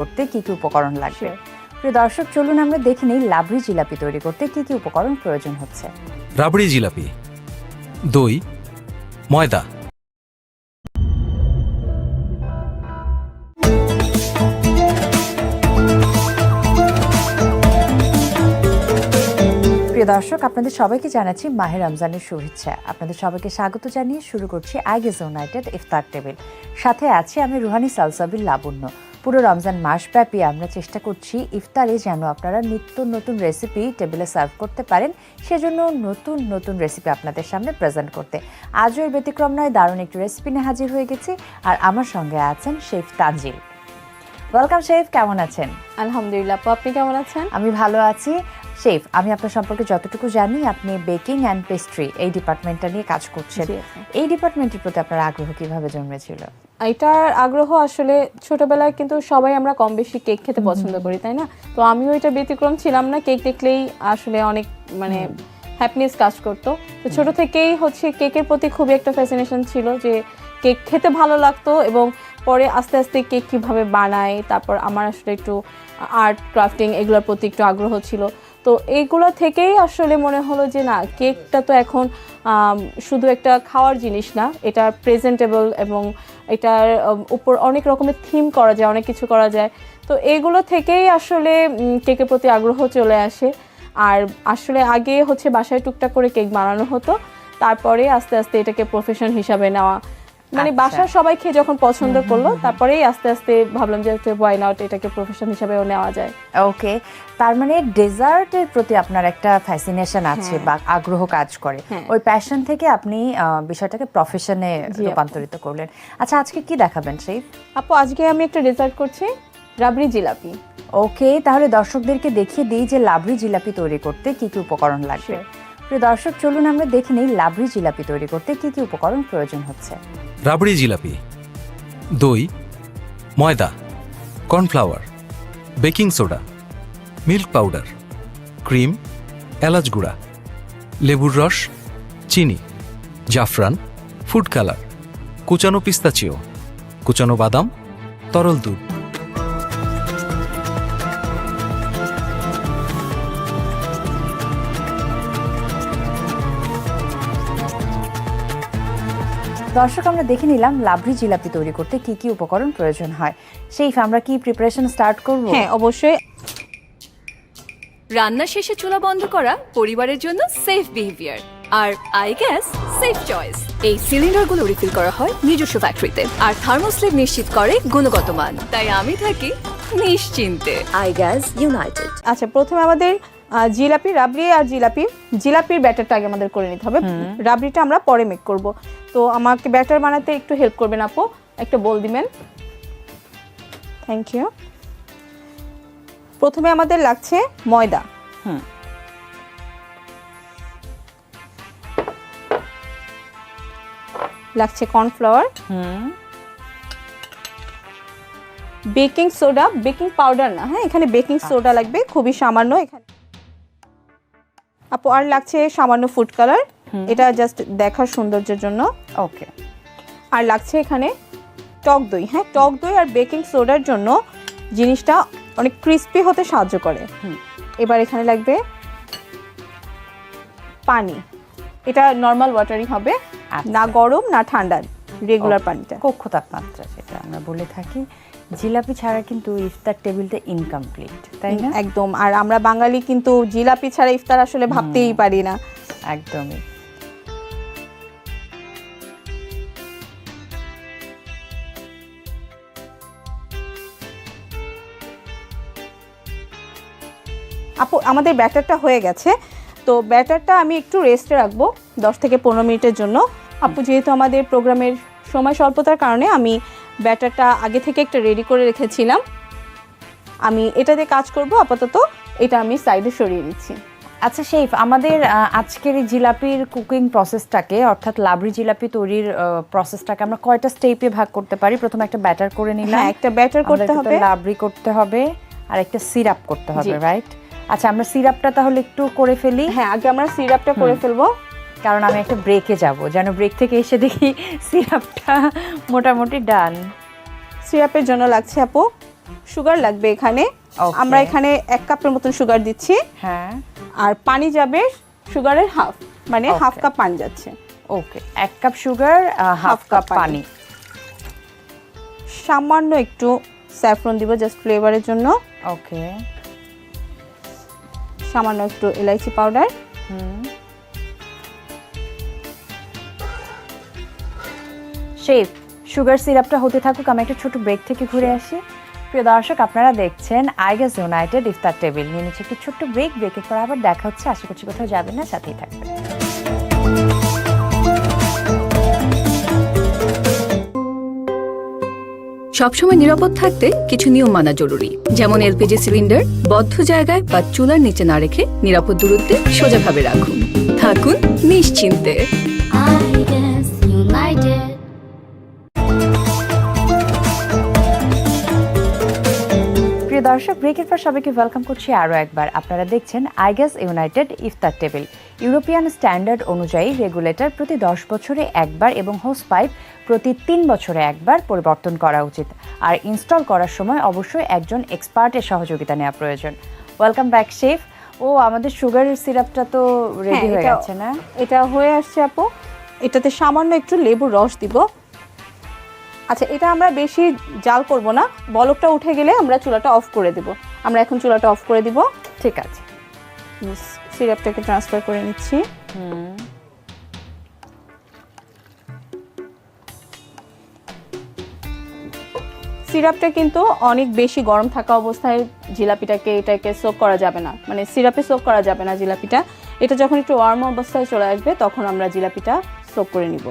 করতে কি কি উপকরণ লাগবে? প্রিয় দর্শক চলুন আমরা দেখে নিই লাবড়ি জিলাপি তৈরি করতে কি কি উপকরণ প্রয়োজন হচ্ছে। রাবড়ি জিলাপি দই ময়দা। প্রিয় দর্শক আপনাদের সবাইকে জানাচ্ছি মাহে রমজানের শুভেচ্ছা। আপনাদের সবাইকে স্বাগত জানিয়ে শুরু করছি আইগেস ইউনাইটেড ইফতার টেবিল। সাথে আছি আমি রুহানি সালসাবির লাবণ্য। পুরো রমজান মাসব্যাপী আমরা চেষ্টা করছি ইফতারে যেন আপনারা নিত্য নতুন রেসিপি টেবিলে সার্ভ করতে পারেন সেজন্য নতুন নতুন রেসিপি আপনাদের সামনে প্রেজেন্ট করতে। আজও এর ব্যতিক্রম নয় দারুণ একটি রেসিপি নিয়ে হাজির হয়ে গেছি আর আমার সঙ্গে আছেন শেফ তানজিল। ওয়েলকাম শেফ কেমন আছেন? আলহামদুলিল্লাহ আপনি কেমন আছেন? আমি ভালো আছি। শেফ আমি আপনার সম্পর্কে যতটুকু জানি আপনি বেকিং অ্যান্ড পেস্ট্রি এই ডিপার্টমেন্টটা নিয়ে কাজ করছেন। এই ডিপার্টমেন্টের প্রতি আপনার আগ্রহ কীভাবে জন্মেছিল? এটার আগ্রহ আসলে ছোটবেলায় কিন্তু সবাই আমরা কম বেশি কেক খেতে পছন্দ করি তাই না? তো আমিও এটা ব্যতিক্রম ছিলাম না। কেক দেখলেই আসলে অনেক মানে হ্যাপিনেস কাজ করতো। তো ছোট থেকেই হচ্ছে কেকের প্রতি খুবই একটা ফ্যাসিনেশন ছিল যে কেক খেতে ভালো লাগতো এবং পরে আস্তে আস্তে কেক কীভাবে বানায়, তারপর আমার আসলে একটু আর্ট ক্রাফটিং এগুলোর প্রতি একটু আগ্রহ ছিল। তো এইগুলো থেকেই আসলে মনে হলো যে না, কেকটা তো এখন শুধু একটা খাওয়ার জিনিস না, এটা প্রেজেন্টেবল এবং এটার উপর অনেক রকমের থিম করা যায়, অনেক কিছু করা যায়। তো এইগুলো থেকেই আসলে কেকের প্রতি আগ্রহ চলে আসে। আর আসলে আগে হচ্ছে বাসায় টুকটাক করে কেক বানানো হতো, তারপরে আস্তে আস্তে এটাকে প্রফেশন হিসাবে নেওয়া। মানে আচ্ছা। বাসার সবাই খেয়ে যখন পছন্দ করল তারপরেই আস্তে আস্তে ভাবলাম যে ওয়াই নট এটাকে প্রফেশন হিসাবেও নেওয়া যায়। ওকে তার মানে ডেজার্টের প্রতি আপনার একটা ফ্যাসিনেশন আছে হ্যাঁ। বা আগ্রহ কাজ করে। হ্যাঁ। ওই প্যাশন থেকে আপনি বিষয়টাকে প্রফেশনে। রূপান্তরিত করলেন। আচ্ছা আজকে কি দেখাবেন সেই আপু আজকে আমি একটা রেজাল্ট করছি রাবড়ি জিলাপি। ওকে তাহলে দর্শকদেরকে দেখিয়ে দিই যে লাবড়ি জিলাপি তৈরি করতে কি কি উপকরণ লাগবে। প্রিয় দর্শক চলুন আমরা দেখে নিই লাবড়ি জিলাপি তৈরি করতে কি কি উপকরণ প্রয়োজন হচ্ছে। রাবড়ি জিলাপি, দই, ময়দা, cornflour, baking soda, milk powder, cream, এলাচ গুঁড়া, লেবুর রস, চিনি, জাফরান, ফুড কালার, কুচানো পিস্তাচিও, কুচানো বাদাম, তরল দুধ। দর্শক আমরা দেখে নিলাম লাবড়ি জিলাপি তৈরি করতে কি কি উপকরণ প্রয়োজন হয়। সেই আমরা কি প্রিপারেশন স্টার্ট করব? হ্যাঁ অবশ্যই। রান্না শেষে চুলা বন্ধ করা পরিবারের জন্য সেফ বিহেভিয়ার আর আই গ্যাস সেফ চয়েস এই সিলিন্ডারগুলো রিফিল করা হয় নিজস্ব ফ্যাক্টরিতে আর থার্মোস্লেভ নিশ্চিত করে গুণগত মান। তাই আমি থাকি নিশ্চিন্তে। আই গ্যাস ইউনাইটেড আচ্ছা প্রথমে আমাদের জিলাপি রাবড়ি আর জিলাপি। জিলাপির ব্যাটারটা আগে আমাদের করে নিতে হবে। রাবড়িটা আমরা পরে মেক করব। তো আমাকে ব্যাটার বানাতে একটু হেল্প করবেন আপু। একটা বল দিবেন। থ্যাংক ইউ প্রথমে আমাদের লাগছে ময়দা। হুম। লাগছে কর্নফ্লাওয়ার হুম। বেকিং সোডা বেকিং পাউডার না হ্যাঁ? এখানে বেকিং সোডা লাগবে। খুবই সামান্য এখানে। আপু আর লাগছে সামান্য ফুড কালার এটা জাস্ট দেখার সৌন্দর্যের জন্য। ওকে আর লাগছে এখানে টক দই। হ্যাঁ টক দই আর বেকিং সোডার জন্য জিনিসটা অনেক ক্রিস্পি হতে সাহায্য করে। এবার এখানে লাগবে পানি। এটা নর্মাল ওয়াটারই হবে। আচ্ছা। না গরম না ঠান্ডা। রেগুলার পানিটা। কক্ষ তাপমাত্রা যেটা আমরা বলে থাকি। জিলাপি ছাড়া কিন্তু ইফতার টেবিলটা ইনকমপ্লিট তাই না? একদম। আর আমরা বাঙালি কিন্তু জিলাপি ছাড়া ইফতার আসলে ভাবতেই পারি না। একদমই। আপু আমাদের ব্যাটারটা হয়ে গেছে। তো ব্যাটারটা আমি একটু রেস্টে রাখব দশ থেকে পনেরো মিনিটের জন্য। আপু যেহেতু আমাদের প্রোগ্রামের সময় স্বল্পতার কারণে আমি ব্যাটারটা আগে থেকে একটা রেডি করে রেখেছিলাম। আমি এটাতে কাজ করব আপাতত এটা আমি সাইডে সরিয়ে নিচ্ছি আচ্ছা শেফ আমাদের আজকের এই জিলাপির কুকিং প্রসেসটাকে অর্থাৎ লাবড়ি জিলাপি তৈরির প্রসেসটাকে আমরা কয়টা স্টেপে ভাগ করতে পারি? প্রথমে একটা ব্যাটার করে নিলাম। হ্যাঁ একটা ব্যাটার করতে হবে। লাবড়ি করতে হবে আর একটা সিরাপ করতে হবে রাইট আচ্ছা আমরা সিরাপটা তাহলে একটু করে ফেলি। হ্যাঁ আগে আমরা সিরাপটা করে ফেলব। কারণ আমি একটা ব্রেকে যাব। যেন ব্রেক থেকে এসে দেখি সিরাপটা মোটামুটি ডান সিরাপের জন্য লাগছে আপু সুগার লাগবে এখানে. আমরা এখানে এক কাপের মতন সুগার দিচ্ছি। হ্যাঁ। আর পানি যাবে সুগারের হাফ মানে হাফ কাপ পানি যাচ্ছে। ওকে এক কাপ সুগার হাফ কাপ পানি। সামান্য একটু স্যাফরন দিব জাস্ট ফ্লেভারের জন্য। ওকে সামান্য একটু এলাইচি পাউডার শেফ সুগার সিরাপটা হতে থাকুক, আমি একটা ছোট ব্রেক থেকে ঘুরে আসি। প্রিয় দর্শক, আপনারা দেখছেন আইগাস ইউনাইটেড ইফতার টেবিল নিয়ে নিচ্ছে একটি ছোট্ট ব্রেক ব্রেকের পর আবার দেখা হচ্ছে। আশা করছি কোথাও যাবেন না, সাথেই থাকবেন। সবসময় নিরাপদ থাকতে কিছু নিয়ম মানা জরুরি। যেমন এলপিজি সিলিন্ডার বদ্ধ জায়গায় বা চুলার নিচে না রেখে নিরাপদ দূরত্বে সোজাভাবে রাখুন। থাকুন নিশ্চিন্তে। দর্শক ব্রেকের পর সবাইকে ওয়েলকাম করছি আরও একবার। আপনারা দেখছেন আইগাস ইউনাইটেড ইফতার টেবিল ইউরোপিয়ান স্ট্যান্ডার্ড অনুযায়ী রেগুলেটর প্রতি দশ বছরে একবার এবং হোস পাইপ প্রতি তিন বছরে একবার পরিবর্তন করা উচিত। আর ইনস্টল করার সময় অবশ্যই একজন এক্সপার্টের সহযোগিতা নেওয়া প্রয়োজন। ওয়েলকাম ব্যাক শেফ ও আমাদের সুগারের সিরাপটা তো রেডি হ্যাঁ, হয়ে গেছে না? এটা হয়ে আসছে আপু। এটাতে সামান্য একটু লেবুর রস দিব। আচ্ছা এটা আমরা বেশি জাল করব না। বলকটা উঠে গেলে আমরা চুলাটা অফ করে দেব। আমরা এখন চুলাটা অফ করে দিব। ঠিক আছে। সিরাপটাকে ট্রান্সফার করে নিচ্ছি। সিরাপটা কিন্তু অনেক বেশি গরম থাকা অবস্থায় জিলাপিটাকে এটাকে সোক করা যাবে না। মানে সিরাপে সোক করা যাবে না জিলাপিটা। এটা যখন একটু ওয়ার্ম অবস্থায় চলে আসবে তখন আমরা জিলাপিটা সোক করে নিব।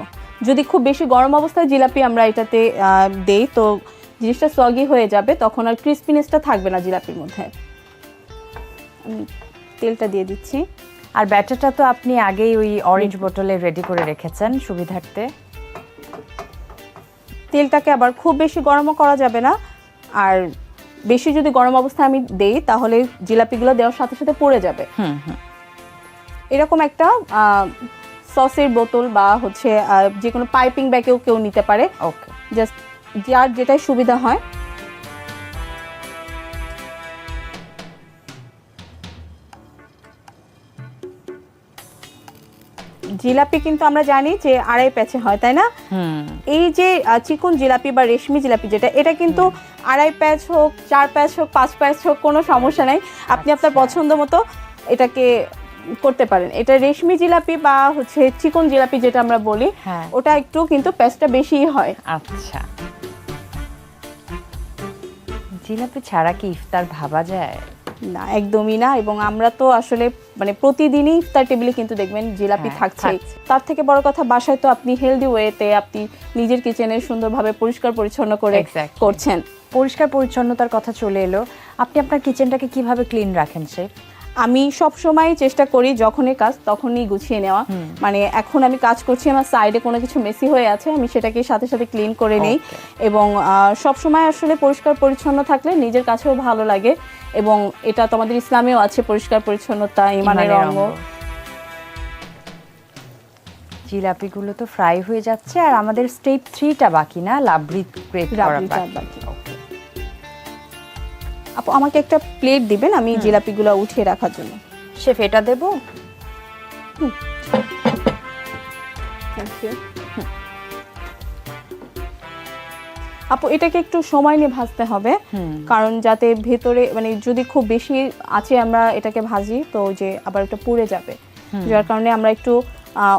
যদি খুব বেশি গরম অবস্থায় জিলাপি আমরা এটাতে দেই তো জিনিসটা সগি হয়ে যাবে তখন আর ক্রিস্পিনেসটা থাকবে না জিলাপির মধ্যে। আমি তেলটা দিয়ে দিচ্ছি। আর ব্যাটারটা তো আপনি আগেই ওই অরেঞ্জ বোতলে রেডি করে রেখেছেন সুবিধার্থে। তেলটাকে আবার খুব বেশি গরমও করা যাবে না। আর বেশি যদি গরম অবস্থায় আমি দেই তাহলে জিলাপিগুলো দেওয়ার সাথে সাথে পড়ে যাবে। হুম হুম। এরকম একটা সসের বোতল বা হচ্ছে যে কোনো পাইপিং ব্যাগেও কেউ নিতে পারে। ওকে। জাস্ট যার যেটাই সুবিধা হয়। জিলাপি কিন্তু আমরা জানি যে আড়াই প্যাচে হয় তাই না? এই যে চিকন জিলাপি বা রেশমি জিলাপি যেটা এটা কিন্তু আড়াই প্যাচ হোক চার প্যাচ হোক পাঁচ প্যাচ হোক কোনো সমস্যা নাই। আপনি আপনার পছন্দ মতো এটাকে করতে পারেন। এটা রেশমি জিলাপি বা হচ্ছে চিকন জিলাপি যেটা আমরা বলি হ্যাঁ। ওটা একটু কিন্তু প্যাচটা বেশি হয়। আচ্ছা। জিলাপি ছাড়া কি ইফতার ভাবা যায়? না একদমই না। এবং আমরা তো আসলে মানে প্রতিদিনই ইফতার টেবিলে কিন্তু দেখবেন জিলাপি হ্যাঁ, থাকছে। তার থেকে বড় কথা বাসায় তো আপনি হেলদি ওয়েতে আপনি নিজের কিচেনে সুন্দরভাবে পরিষ্কার পরিচ্ছন্ন করে. করছেন। পরিষ্কার পরিচ্ছন্নতার কথা চলে এলো। আপনি আপনার কিচেনটাকে কীভাবে ক্লিন রাখেন সে আমি সব সময় চেষ্টা করি যখনই কাজ তখনই গুছিয়ে নেওয়া। মানে এখন আমি কাজ করছি আমার সাইডে কোনো কিছু মেসি হয়ে আছে আমি সেটাকে সাথে সাথে ক্লিন করে নেই. এবং সব সময় আসলে পরিষ্কার পরিচ্ছন্ন থাকলে নিজের কাছেও ভালো লাগে এবং এটা তোমাদের ইসলামেও আছে পরিষ্কার পরিচ্ছন্নতা ইমানের অঙ্গ। জিলাপিগুলো তো ফ্রাই হয়ে যাচ্ছে আর আমাদের স্টেপ থ্রিটা বাকি না? লাবড়ি করা বাকি। আপু আমাকে একটা প্লেট দিবেন আমি জিলাপিগুলো উঠিয়ে রাখার জন্য। শেফ এটা দেবো? আপু এটাকে একটু সময় নিয়ে ভাজতে হবে। কারণ যাতে ভেতরে মানে যদি খুব বেশি আছে আমরা এটাকে ভাজি তো যে আবার এটা পুড়ে যাবে। যার কারণে আমরা একটু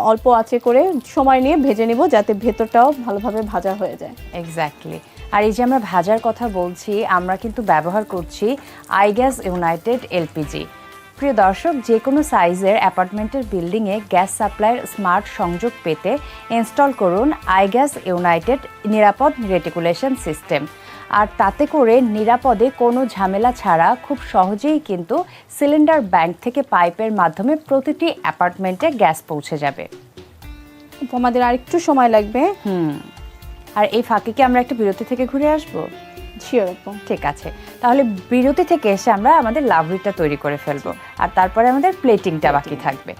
অল্প আছে করে সময় নিয়ে ভেজে নিব যাতে ভেতরটাও ভালোভাবে ভাজা হয়ে যায়। এক্স্যাক্টলি আর এই যে আমরা ভাজার কথা বলছি আমরা কিন্তু ব্যবহার করছি আইগ্যাস ইউনাইটেড এলপিজি প্রিয় দর্শক যে কোনো সাইজের অ্যাপার্টমেন্টের বিল্ডিংয়ে গ্যাস সাপ্লাইয়ের স্মার্ট সংযোগ পেতে ইনস্টল করুন আইগ্যাস ইউনাইটেড নিরাপদ রেটিকুলেশন সিস্টেম। আর তাতে করে নিরাপদে কোনো ঝামেলা ছাড়া খুব সহজেই কিন্তু সিলিন্ডার ব্যাংক থেকে পাইপের মাধ্যমে প্রতিটি অ্যাপার্টমেন্টে গ্যাস পৌঁছে যাবে। আমাদের আর একটু সময় লাগবে। হুম। আর এই ফাঁকে কি আমরা একটা বিরতি থেকে ঘুরে আসব? ঠিক আছে। তাহলে বিরতি থেকে এসে আমরা আমাদের লাভরিটা তৈরি করে ফেলব। আর তারপরে আমাদের প্লেটিংটা বাকি থাকবে।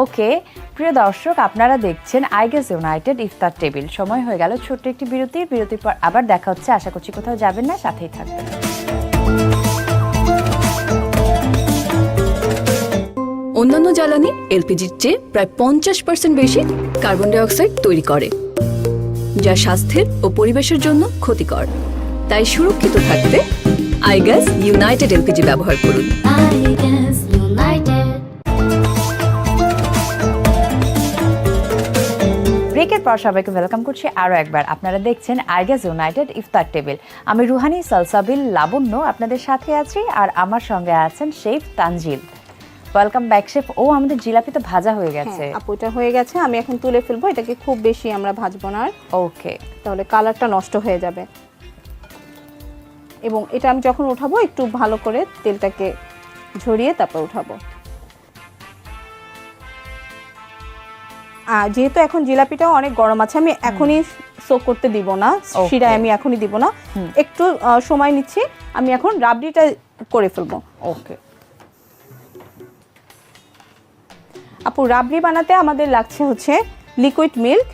ওকে প্রিয় দর্শক আপনারা দেখছেন আইগেস ইউনাইটেড ইফতার টেবিল। সময় হয়ে গেল ছোট্ট একটি বিরতি। বিরতির পর আবার দেখা হচ্ছে। আশা করছি কোথাও যাবেন না সাথেই থাকবেন। অন্যান্য জ্বালানি এলপিজির চেয়ে প্রায় পঞ্চাশ পার্সেন্ট বেশি কার্বন ডাইঅক্সাইড তৈরি করে। যা স্বাস্থ্যের ও পরিবেশের জন্য ক্ষতিকর। তাই সুরক্ষিত থাকতে আইগ্যাস ইউনাইটেড এলপিজি ব্যবহার করুন। I guess united. ব্রেকের পর সবাইকে ওয়েলকাম করছি আরও একবার। আপনারা দেখছেন আইগাস ইউনাইটেড ইফতার টেবিল। আমি রুহানি সালসাবিল লাবণ্য আপনাদের সাথে আছি আর আমার সঙ্গে আছেন chef Tanjil. Welcome back chef ও আমাদের জিলাপি তো ভাজা হয়ে গেছে। হ্যাঁ আপু এটা হয়ে গেছে। আমি এখন তুলে ফেলব। এটাকে খুব বেশি আমরা ভাজবো না ওকে তাহলে কালারটা নষ্ট হয়ে যাবে। এবং এটা আমি যখন উঠাবো একটু ভালো করে তেলটাকে ঝরিয়ে তারপর উঠাবো। আর যেহেতু এখন জিলাপিটাও অনেক গরম আছে আমি এখনই সোক করতে দিব না. শিরায় আমি এখনই দিব না। একটু সময় নিচ্ছি। আমি এখন রাবড়িটা করে ফেলব। ওকে আপু রাবড়ি বানাতে আমাদের লাগছে হচ্ছে লিকুইড মিল্ক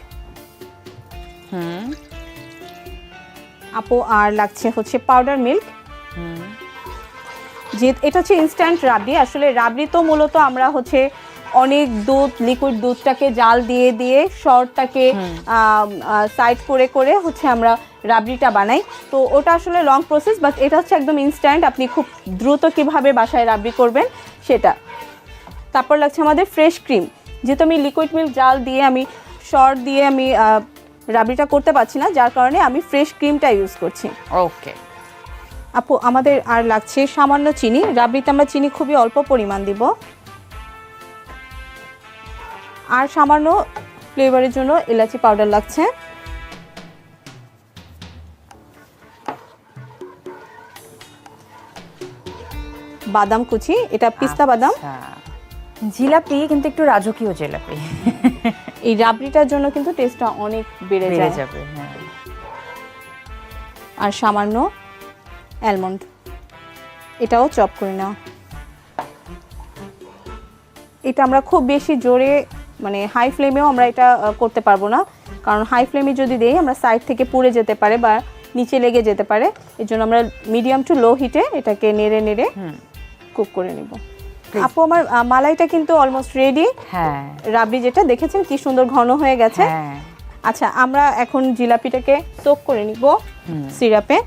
আপু আর লাগছে হচ্ছে পাউডার মিল্ক যে এটা হচ্ছে ইনস্ট্যান্ট রাবড়ি। আসলে রাবড়ি তো মূলত আমরা হচ্ছে অনেক দুধ লিকুইড দুধটাকে জাল দিয়ে দিয়ে শর্টটাকে সাইড করে করে হচ্ছে আমরা রাবড়িটা বানাই। তো ওটা আসলে লং প্রসেস বাট এটা হচ্ছে একদম ইনস্ট্যান্ট আপনি খুব দ্রুত কীভাবে বাসায় রাবড়ি করবেন সেটা। তারপর লাগছে আমাদের ফ্রেশ ক্রিম যেহেতু আমি লিকুইড মিল্ক জাল দিয়ে আমি শর্ট দিয়ে আমি রাবড়িটা করতে পারছি না যার কারণে আমি ফ্রেশ ক্রিমটা ইউজ করছি। ওকে আপু আমাদের আর লাগছে সামান্য চিনি রাবড়িতে আমরা চিনি খুবই অল্প পরিমাণ দিব। আর সামান্য ফ্লেভারের জন্য এলাচি পাউডার লাগছে। বাদাম কুচি এটা পিস্তা বাদাম। আচ্ছা। জিলাপি কিন্তু একটু রাজকীয় জিলাপি। এই রাবড়িটার জন্য কিন্তু টেস্টটা অনেক বেড়ে বেড়ে যায়। যাবে হ্যাঁ। আর সামান্য অ্যালমন্ড এটাও চপ করে নাও। এটা আমরা খুব বেশি জোরে মানে হাই ফ্লেমেও আমরা এটা করতে পারব না। কারণ হাই ফ্লেমে যদি দেই আমরা সাইড থেকে পুড়ে যেতে পারে বা নিচে লেগে যেতে পারে। এর জন্য আমরা মিডিয়াম টু লো হিটে এটাকে নেড়ে নেড়ে কুক করে নিব। আপু আমার মালাইটা কিন্তু অলমোস্ট রেডি হ্যাঁ। রাবড়ি যেটা দেখেছেন কি সুন্দর ঘন হয়ে গেছে? হ্যাঁ। আচ্ছা আমরা এখন জিলাপিটাকে সোক করে নিব সিরাপে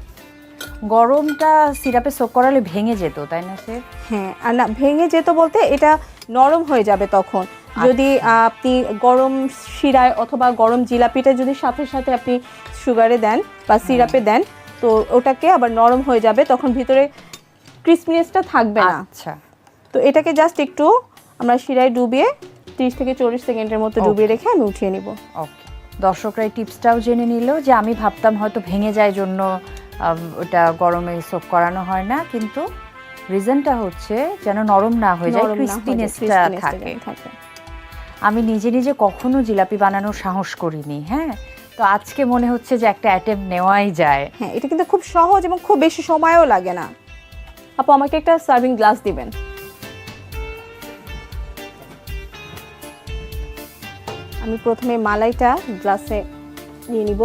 গরমটা সিরাপে সোক করালে ভেঙে যেত তাই না সে হ্যাঁ আর না ভেঙে যেত বলতে এটা নরম হয়ে যাবে তখন। যদি আপনি গরম শিরায় অথবা গরম জিলাপিটা যদি সাথে সাথে আপনি সুগারে দেন বা সিরাপে দেন তো ওটাকে আবার নরম হয়ে যাবে তখন ভিতরে ক্রিসপিনেসটা থাকবে না। আচ্ছা। তো এটাকে জাস্ট একটু আমরা শিরায় ডুবিয়ে তিরিশ থেকে চল্লিশ সেকেন্ডের মতো ডুবিয়ে রেখে আমি উঠিয়ে নিব। ওকে দর্শকরা এই টিপসটাও জেনে নিল যে আমি ভাবতাম হয়তো ভেঙে যায় জন্য ওটা গরমে সোক করানো হয় না কিন্তু রিজনটা হচ্ছে যেন নরম না হয়ে যায় ক্রিস্পিনেসটা থাকে। আমি নিজে নিজে কখনো জিলাপি বানানোর সাহস করিনি হ্যাঁ? তো আজকে মনে হচ্ছে যে একটা অ্যাটেম্প নেওয়াই যায়। হ্যাঁ এটা কিন্তু খুব সহজ এবং খুব বেশি সময়ও লাগে না। আপু আমাকে একটা সার্ভিং গ্লাস দিবেন। আমি প্রথমে মালাইটা গ্লাসে নিয়ে নিব।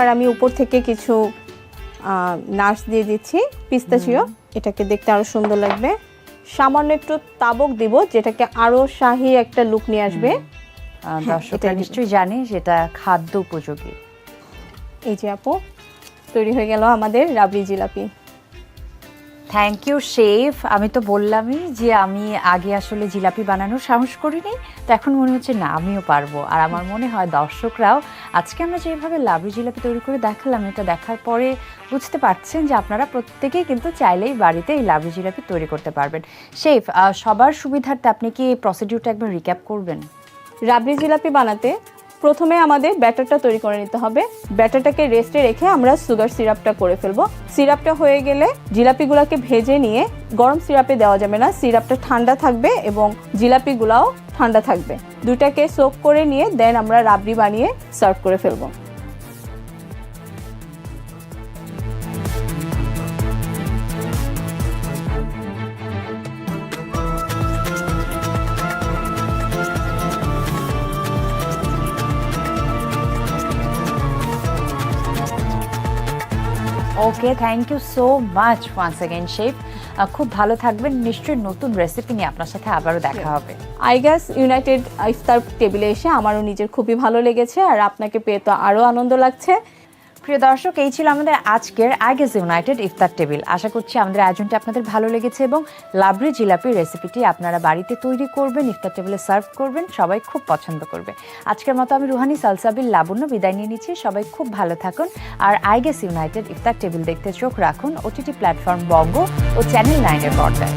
এবার আমি উপর থেকে কিছু নাশ দিয়ে দিচ্ছি পিস্তাচিও। এটাকে দেখতে আরও সুন্দর লাগবে। সামান্য একটু তাবক দিব যেটাকে আরও শাহী একটা লুক নিয়ে আসবে। আহ, দর্শকরা নিশ্চয়ই জানে যেটা খাদ্য উপযোগী। এই যে আপু তৈরি হয়ে গেল আমাদের rabri jilapi. Thank you chef আমি তো বললামই যে আমি আগে আসলে জিলাপি বানানোর সাহস করিনি, তো এখন মনে হচ্ছে না, আমিও পারব। আর আমার মনে হয় দর্শকরাও, আজকে আমরা যেভাবে লাবড়ি জিলাপি তৈরি করে দেখালাম, এটা দেখার পরে বুঝতে পারছেন যে আপনারা প্রত্যেকেই কিন্তু চাইলেই বাড়িতে এই লাবড়ি জিলাপি তৈরি করতে পারবেন। শেফ সবার সুবিধার্থে আপনি কি প্রসিডিউরটা একবার রিক্যাপ করবেন? রাবড়ি জিলাপি বানাতে প্রথমে আমাদের ব্যাটারটা তৈরি করে নিতে হবে। ব্যাটারটাকে রেস্টে রেখে আমরা সুগার সিরাপটা করে ফেলব। সিরাপটা হয়ে গেলে জিলাপিগুলাকে ভেজে নিয়ে গরম সিরাপে দেওয়া যাবে না। সিরাপটা ঠান্ডা থাকবে এবং জিলাপিগুলাও ঠান্ডা থাকবে। দুটাকে সোক করে নিয়ে দেন আমরা রাবড়ি বানিয়ে সার্ভ করে ফেলব। Okay thank you so much once again chef খুব ভালো থাকবেন। নিশ্চয়ই নতুন রেসিপি নিয়ে আপনার সাথে আবারও দেখা হবে। আই গ্যাস ইউনাইটেড ইফতার টেবিলে এসে আমারও নিজের খুবই ভালো লেগেছে আর আপনাকে পেয়ে তো আরও আনন্দ লাগছে। প্রিয় দর্শক, এই ছিল আমাদের আজকের আগেজ ইউনাইটেড ইফতার টেবিল। আশা করছি আমাদের আয়োজনটি আপনাদের ভালো লেগেছে এবং লাবড়ি জিলাপির রেসিপিটি আপনারা বাড়িতে তৈরি করবেন, ইফতার টেবিলে সার্ভ করবেন, সবাই খুব পছন্দ করবে। আজকের মতো আমি রুহানি সালসাবিল লাবণ্য বিদায় নিয়ে নিচ্ছি, সবাই খুব ভালো থাকুন। আর আইগেস ইউনাইটেড ইফতার টেবিল দেখতে চোখ রাখুন, ওটিটি প্ল্যাটফর্ম বঙ্গ ও চ্যানেল নাইনের পর্দায়।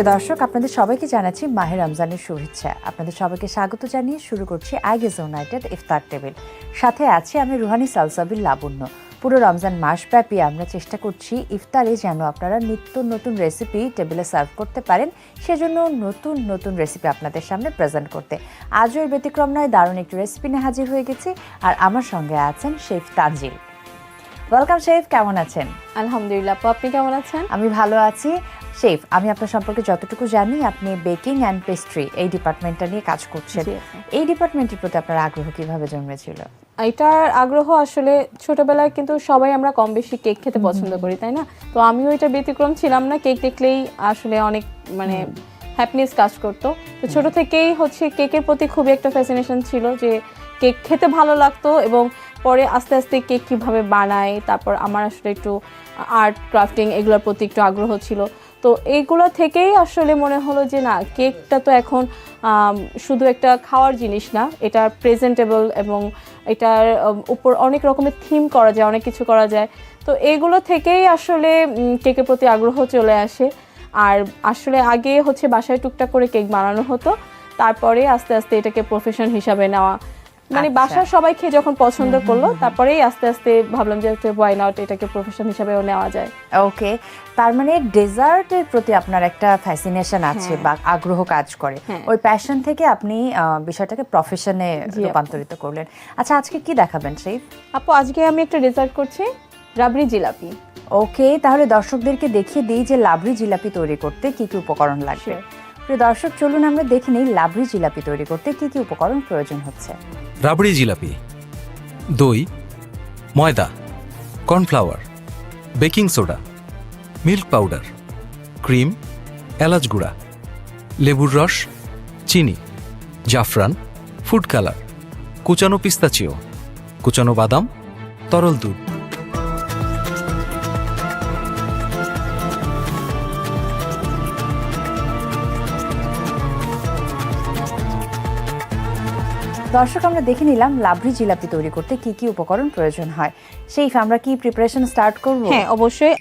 প্রিয় দর্শক আপনাদের সবাইকে জানাচ্ছি মাহের রমজানের শুভেচ্ছা। আপনাদের সবাইকে স্বাগত জানিয়ে শুরু করছি আইগেজ ইউনাইটেড ইফতার টেবিল। সাথে আছি আমি রুহানি সালসাবিল লাবণ্য। পুরো রমজান মাসব্যাপী আমরা চেষ্টা করছি ইফতারে যেন আপনারা নিত্য নতুন রেসিপি টেবিলে সার্ভ করতে পারেন সেজন্য নতুন নতুন রেসিপি আপনাদের সামনে প্রেজেন্ট করতে। আজও এর ব্যতিক্রম নয় দারুণ একটি রেসিপি নিয়ে হাজির হয়ে গেছি আর আমার সঙ্গে আছেন শেফ তানজিল। ওয়েলকাম শেফ কেমন আছেন? আলহামদুলিল্লাহ আপু আপনি কেমন আছেন? আমি ভালো আছি। শেফ আমি আপনার সম্পর্কে যতটুকু জানি আপনি বেকিং অ্যান্ড পেস্ট্রি এই ডিপার্টমেন্টটা নিয়ে কাজ করছেন। এই ডিপার্টমেন্টের প্রতি আপনার আগ্রহ কীভাবে জন্মেছিল? এটার আগ্রহ আসলে ছোটবেলায় কিন্তু সবাই আমরা কম বেশি কেক খেতে পছন্দ করি তাই না? তো আমিও এটা ব্যতিক্রম ছিলাম না। কেক দেখলেই আসলে অনেক মানে হ্যাপিনেস কাজ করতো। তো ছোট থেকেই হচ্ছে কেকের প্রতি খুবই একটা ফ্যাসিনেশন ছিল যে কেক খেতে ভালো লাগতো এবং পরে আস্তে আস্তে কেক কীভাবে বানায় তারপর আমার আসলে একটু আর্ট ক্রাফটিং এগুলোর প্রতি একটু আগ্রহ ছিল। তো এইগুলো থেকেই আসলে মনে হলো যে না, কেকটা তো এখন শুধু একটা খাওয়ার জিনিস না, এটা প্রেজেন্টেবল এবং এটার উপর অনেক রকমের থিম করা যায়, অনেক কিছু করা যায়। তো এইগুলো থেকেই আসলে কেকের প্রতি আগ্রহ চলে আসে। আর আসলে আগে হচ্ছে বাসায় টুকটাক করে কেক বানানো হতো, তারপরে আস্তে আস্তে এটাকে প্রফেশন হিসাবে নেওয়া মানে আচ্ছা। বাসার সবাই খেয়ে যখন পছন্দ করল তারপরেই আস্তে আস্তে ভাবলাম যে ওয়াই নট এটাকে প্রফেশন হিসাবেও নেওয়া যায়। ওকে। তার মানে ডেজার্টের প্রতি আপনার একটা ফ্যাসিনেশন আছে হ্যাঁ। বা আগ্রহ কাজ করে। হ্যাঁ। ওই প্যাশন থেকে আপনি বিষয়টাকে প্রফেশনে রূপান্তরিত করলেন। আচ্ছা আজকে কি দেখাবেন শেফ আপু আজকে আমি একটা রেজাল্ট করছি রাবড়ি জিলাপি। ওকে তাহলে দর্শকদেরকে দেখিয়ে দিই যে লাবড়ি জিলাপি তৈরি করতে কি কি উপকরণ লাগবে। প্রিয় দর্শক চলুন আমরা দেখে নিই লাবড়ি জিলাপি তৈরি করতে কি কি উপকরণ প্রয়োজন হচ্ছে। রাবড়ি জিলাপি, দই, ময়দা, cornflour, baking soda, milk powder, cream, এলাচ গুঁড়া, লেবুর রস, চিনি, জাফরান, ফুড কালার, কুচানো পিস্তাচিও, কুচানো বাদাম, তরল দুধ। দর্শক আমরা দেখে নিলাম লাবড়ি জিলাপি তৈরি করতে কি কি উপকরণ প্রয়োজন হয়। সেই আমরা কি প্রিপারেশন স্টার্ট করব? হ্যাঁ অবশ্যই।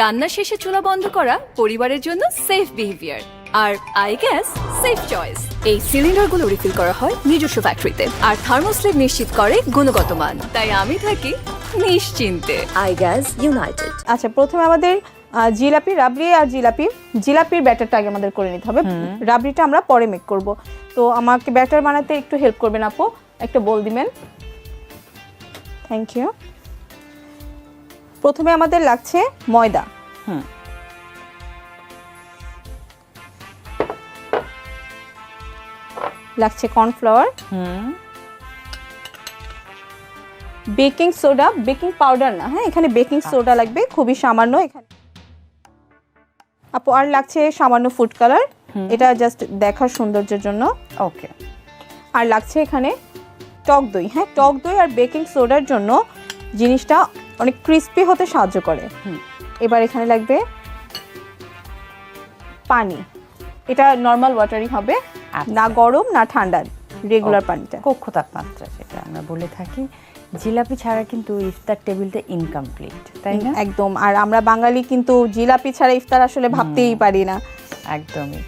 রান্না শেষে চুলা বন্ধ করা পরিবারের জন্য সেফ বিহেভিয়ার আর আই গ্যাস সেফ চয়েস এই সিলিন্ডারগুলো রিফিল করা হয় নিজস্ব ফ্যাক্টরিতে আর থার্মোস্লেট নিশ্চিত করে গুণগত মান। তাই আমি থাকি নিশ্চিন্তে। আই গ্যাস ইউনাইটেড আচ্ছা প্রথমে আমাদের জিলাপি রাবড়ি আর জিলাপি। জিলাপির ব্যাটারটা আগে আমাদের করে নিতে হবে। রাবড়িটা আমরা পরে মেক করব। তো আমাকে ব্যাটার বানাতে একটু হেল্প করবেন আপু। একটা বল দিবেন। থ্যাংক ইউ প্রথমে আমাদের লাগছে ময়দা। হুম। লাগছে কর্নফ্লাওয়ার হুম। বেকিং সোডা বেকিং পাউডার না হ্যাঁ? এখানে বেকিং সোডা লাগবে খুবই সামান্য এখানে। আপু আর লাগছে সামান্য ফুড কালার এটা জাস্ট দেখার সৌন্দর্যের জন্য। ওকে আর লাগছে এখানে টক দই। হ্যাঁ টক দই আর বেকিং সোডার জন্য জিনিসটা অনেক ক্রিস্পি হতে সাহায্য করে। এবার এখানে লাগবে পানি। এটা নর্মাল ওয়াটারই হবে আচ্ছা। না গরম না ঠান্ডা রেগুলার পানিটা কক্ষ তাপমাত্রা সেটা আমরা বলে থাকি। জিলাপি ছাড়া কিন্তু ইফতার টেবিলটা ইনকমপ্লিট তাই না? একদম। আর আমরা বাঙালি কিন্তু জিলাপি ছাড়া ইফতার আসলে ভাবতেই পারি না। একদমই।